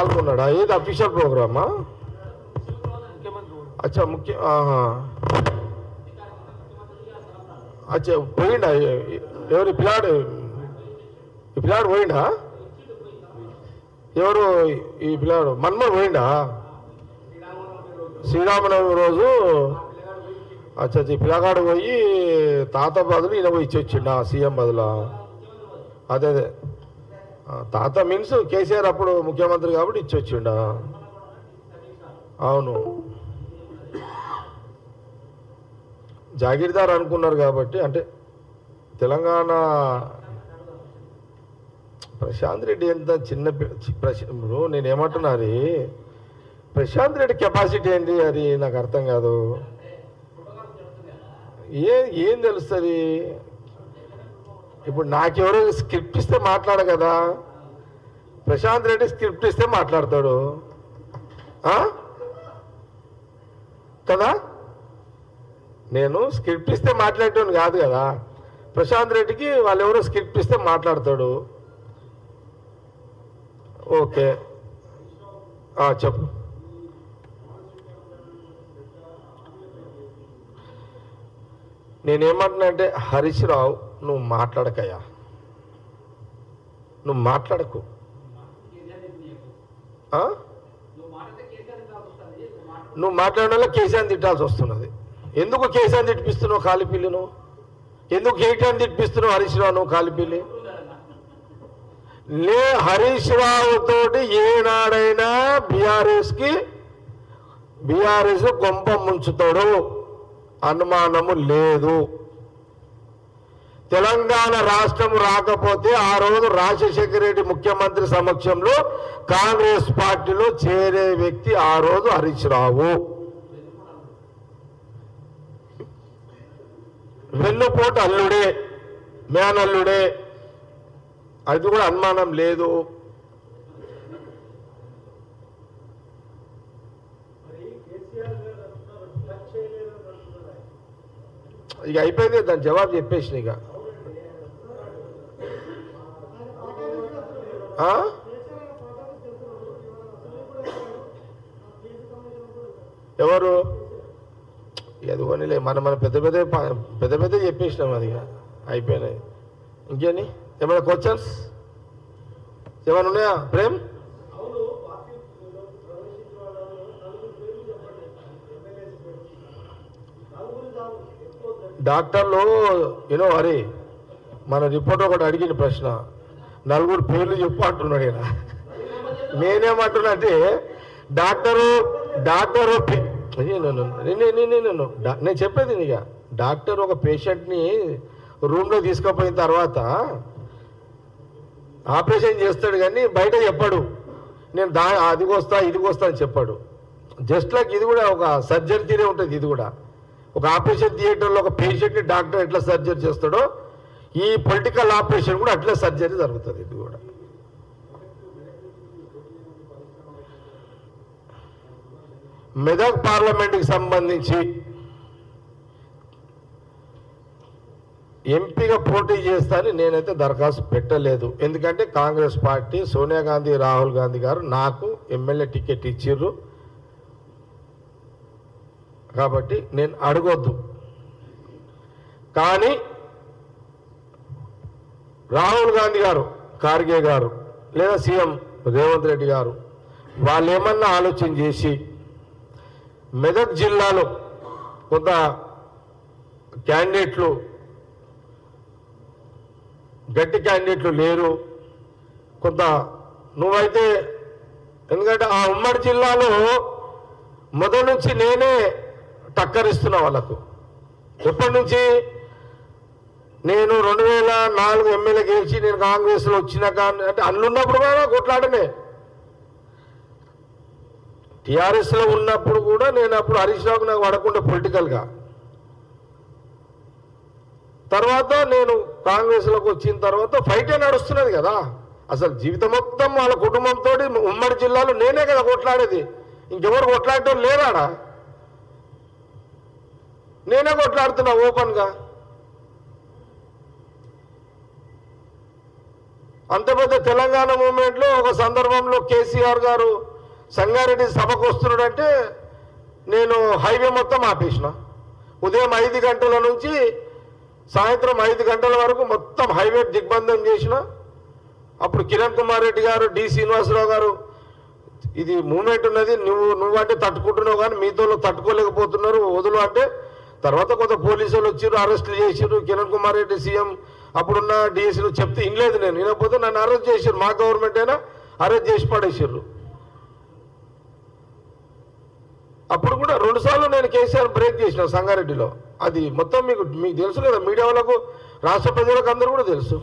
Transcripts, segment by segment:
పాల్గొన్నాడా? ఏది అఫీషియల్ ప్రోగ్రామా అచ్చా ముఖ్య అచ్చా పోయిండా? ఎవరు పిల్లాడు? ఈ పిల్లాడు పోయిండా? ఎవరు ఈ పిల్లాడు? మన్మోహన్ పోయిండా? శ్రీరామనవమి రోజు అచ్చా ఈ పిల్లగాడు పోయి తాత బదులు ఈయన పోయి ఇచ్చి వచ్చిండా సీఎం బదులా? అదే అదే. తాత మీన్స్ కేసీఆర్ అప్పుడు ముఖ్యమంత్రి కాబట్టి ఇచ్చి వచ్చిండా అవును. జాగీర్దార్ అనుకున్నారు కాబట్టి అంటే తెలంగాణ ప్రశాంత్ రెడ్డి ఎంత చిన్న పి- చి- ఇప్పుడు నేను ఏమంటున్నా అది ప్రశాంత్ రెడ్డి కెపాసిటీ ఏంటి అది నాకు అర్థం కాదు. ఏ ఏం తెలుస్తుంది? ఇప్పుడు నాకెవరో స్క్రిప్ట్ ఇస్తే మాట్లాడ కదా. ప్రశాంత్ రెడ్డి స్క్రిప్ట్ ఇస్తే మాట్లాడతాడు. కదా? నేను స్క్రిప్ట్ ఇస్తే మాట్లాడేటోని కాదు కదా. ప్రశాంత్ రెడ్డికి వాళ్ళు ఎవరో స్క్రిప్ట్ ఇస్తే మాట్లాడతాడు. ఓకే. చెప్పు. నేనేమంటున్నా అంటే హరీష్ రావు నువ్వు మాట్లాడకయ్యా. నువ్వు మాట్లాడకు. నువ్వు నువ్వు మాట్లాడడంలో కేసీఆర్ తిట్టాల్సి వస్తున్నది. ఎందుకు కేసీఆర్ తిట్టిస్తున్నావు కాలిపిల్లిను ఎందుకు కేటీఆర్ తిట్టిస్తున్నావు హరీష్ రావు నువ్వు కాలిపిల్లి లే హరీష్ రావు తోటి ఏనాడైనా బీఆర్ఎస్కి బీఆర్ఎస్ కొంప ముంచుతాడు. అనుమానము లేదు. తెలంగాణ రాష్ట్రం రాకపోతే ఆ రోజు రాజశేఖర రెడ్డి ముఖ్యమంత్రి సమక్షంలో కాంగ్రెస్ పార్టీలో చేరే వ్యక్తి ఆ రోజు హరీష్ రావు. వెన్నుపోటు అల్లుడే మేనల్లుడే. అది కూడా అనుమానం లేదు. ఇక అయిపోయింది దాని జవాబు చెప్పేసిన ఇక. ఎవరు? అది కొనిలే మన మన పెద్ద పెద్ద పెద్ద పెద్ద చెప్పేసినాం అది అయిపోయినాయి. ఇంకేని ఏమైనా క్వశ్చన్స్ ఏమైనా ఉన్నాయా? ప్రేమ్? డాక్టర్లు యూనో హరి మన రిపోర్ట్ ఒకటి అడిగిన ప్రశ్న. నలుగురు పేర్లు చెప్పు అంటున్నాడు ఈయన. నేనేమంటున్నా అంటే డాక్టరు డాక్టర్ నేను- నేను- డా- నేను చెప్పేది ఇక డాక్టర్ ఒక పేషెంట్ని రూమ్లో తీసుకుపోయిన తర్వాత ఆపరేషన్ చేస్తాడు కానీ బయట చెప్పాడు. నేను దా అదికి వస్తా ఇదికి వస్తా అని చెప్పాడు. జస్ట్ లైక్ ఇది కూడా ఒక సర్జరీ తీరే ఉంటుంది ఇది కూడా. ఒక ఆపరేషన్ థియేటర్లో ఒక పేషెంట్ని డాక్టర్ ఎట్లా సర్జరీ చేస్తాడో ఈ పొలిటికల్ ఆపరేషన్ కూడా అట్లే సర్జరీ జరుగుతుంది ఇది కూడా. మెదక్ పార్లమెంట్కి సంబంధించి ఎంపీగా పోటీ చేస్తానని నేనైతే దరఖాస్తు పెట్టలేదు. ఎందుకంటే కాంగ్రెస్ పార్టీ సోనియా గాంధీ రాహుల్ గాంధీ గారు నాకు ఎమ్మెల్యే టికెట్ ఇచ్చిర్రు. కాబట్టి నేను అడగొద్దు. కానీ రాహుల్ గాంధీ గారు ఖార్గే గారు లేదా సీఎం రేవంత్ రెడ్డి గారు వాళ్ళు ఏమన్నా ఆలోచన చేసి మెదక్ జిల్లాలో కొంత క్యాండిడేట్లు గట్టి క్యాండిడేట్లు లేరు. కొంత నువ్వైతే ఎందుకంటే ఆ ఉమ్మడి జిల్లాలో మొదటి నుంచి నేనే టక్కరిస్తున్నా వాళ్ళకు. ఎప్పటి నుంచి? నేను రెండు వేల నాలుగు ఎమ్మెల్యే గెలిచి నేను కాంగ్రెస్లో వచ్చినాక అంటే అన్నున్నప్పుడు కూడా కొట్లాడమే టీఆర్ఎస్లో ఉన్నప్పుడు కూడా నేను అప్పుడు హరీష్ రావుకు నాకు పడకుండా పొలిటికల్గా. తర్వాత నేను కాంగ్రెస్లోకి వచ్చిన తర్వాత ఫైటే నడుస్తున్నది కదా. అసలు జీవితం మొత్తం వాళ్ళ కుటుంబంతో ఉమ్మడి జిల్లాలో నేనే కదా కొట్లాడేది. ఇంకెవరు కొట్లాడటం లేరాడా? నేనే కొట్లాడుతున్నా ఓపెన్గా. అంత పెద్ద తెలంగాణ మూమెంట్లో ఒక సందర్భంలో కేసీఆర్ గారు సంగారెడ్డి సభకు వస్తున్నాడంటే నేను హైవే మొత్తం ఆపేసిన. ఉదయం ఐదు గంటల నుంచి సాయంత్రం ఐదు గంటల వరకు మొత్తం హైవే దిగ్బంధం చేసిన. అప్పుడు కిరణ్ కుమార్ రెడ్డి గారు డి శ్రీనివాసరావు గారు ఇది మూమెంట్ ఉన్నది నువ్వు నువ్వంటే తట్టుకుంటున్నావు కానీ మీతో తట్టుకోలేకపోతున్నారు వదులు అంటే తర్వాత కొంత పోలీసులు వచ్చారు అరెస్టులు చేసిర్రు కిరణ్ కుమార్ రెడ్డి సీఎం అప్పుడున్న డిఎస్సీలు చెప్తే ఇనలేదు నేను. వినకపోతే నన్ను అరెస్ట్ చేశారు. మా గవర్నమెంట్ అయినా అరెస్ట్ చేసి పడేసారు అప్పుడు కూడా రెండుసార్లు నేను కేసీఆర్ బ్రేక్ చేసిన సంగారెడ్డిలో. అది మొత్తం మీకు మీకు తెలుసు కదా మీడియా వాళ్ళకు రాష్ట్ర ప్రజలకు అందరూ కూడా తెలుసు.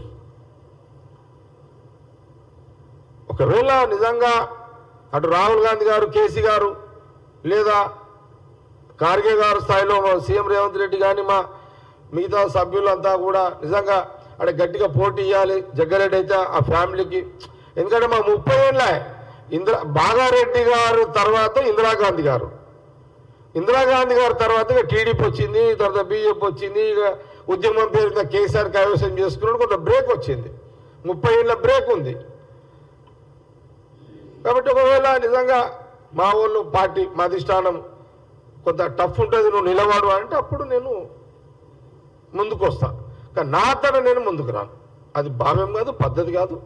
ఒకవేళ నిజంగా అటు రాహుల్ గాంధీ గారు కేసీ గారు లేదా ఖార్గే గారు స్థాయిలో సీఎం రేవంత్ రెడ్డి కానీ మా మిగతా సభ్యులంతా కూడా నిజంగా అక్కడ గట్టిగా పోటీ ఇవ్వాలి జగ్గారెడ్డి అయితే ఆ ఫ్యామిలీకి ఎందుకంటే మా ముప్పై ఏళ్ళ. ఇందిరా బాగారెడ్డి గారు తర్వాత ఇందిరాగాంధీ గారు. ఇందిరాగాంధీ గారి తర్వాత ఇక టీడీపీ వచ్చింది తర్వాత బీజేపీ వచ్చింది ఇక ఉద్యమం పేరు మీద కేసీఆర్ కైవసం చేసుకున్నాడు కొంత బ్రేక్ వచ్చింది. ముప్పై ఏళ్ళ బ్రేక్ ఉంది. కాబట్టి ఒకవేళ నిజంగా మా వాళ్ళు పార్టీ మా అధిష్టానం కొంత టఫ్ ఉంటుంది నువ్వు నిలబడు అంటే అప్పుడు నేను ముందుకు వస్తాను నా తన నేను ముందుకు రాను. అది భావ్యం కాదు పద్ధతి కాదు.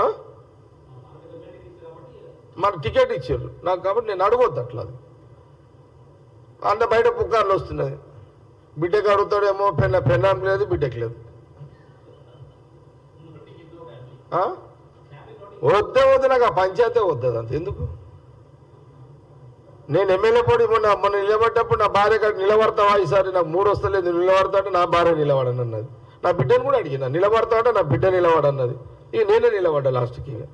ఆ? మనకు టికెట్ ఇచ్చారు. నాకు కాబట్టి నేను అడగొద్దు అట్లా అది. అంటే బయట పుకార్లు వస్తున్నాయి. బిడ్డకు అడుగుతాడేమో పెన్న పెన్నాం లేదు బిడ్డకి లేదు. వద్దే వద్దు నాకు ఆ పంచాయతీ వద్దు అంత ఎందుకు? నేను ఎమ్మెల్యే పోటీ మొన్న మొన్న నిలబడ్డప్పుడు నా భార్య కాడ నిలబడతావా? ఈసారి నాకు మూడు వస్తలేదు నిలబడతా అంటే నా భార్య నిలబడను అన్నది నా బిడ్డను కూడా అడిగిన నిలబడతావు నా బిడ్డ నిలబడన్నది. ఇక నేనే నిలబడ్డా లాస్ట్కి ఇక.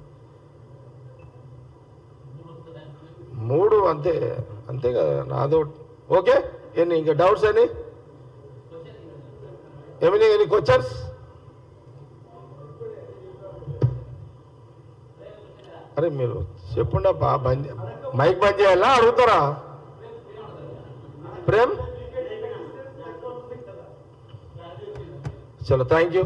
మూడు అంతే అంతే కదా నాదో ఓకే ఎన్ని ఇంకా డౌట్స్ అని ఏమైనా ఎన్ని క్వశ్చన్స్? అరే మీరు చెప్పండి బంద్ మైక్ బంద్ చేయాలా? అడుగుతారా? ప్రేమ్? చలో థ్యాంక్ యూ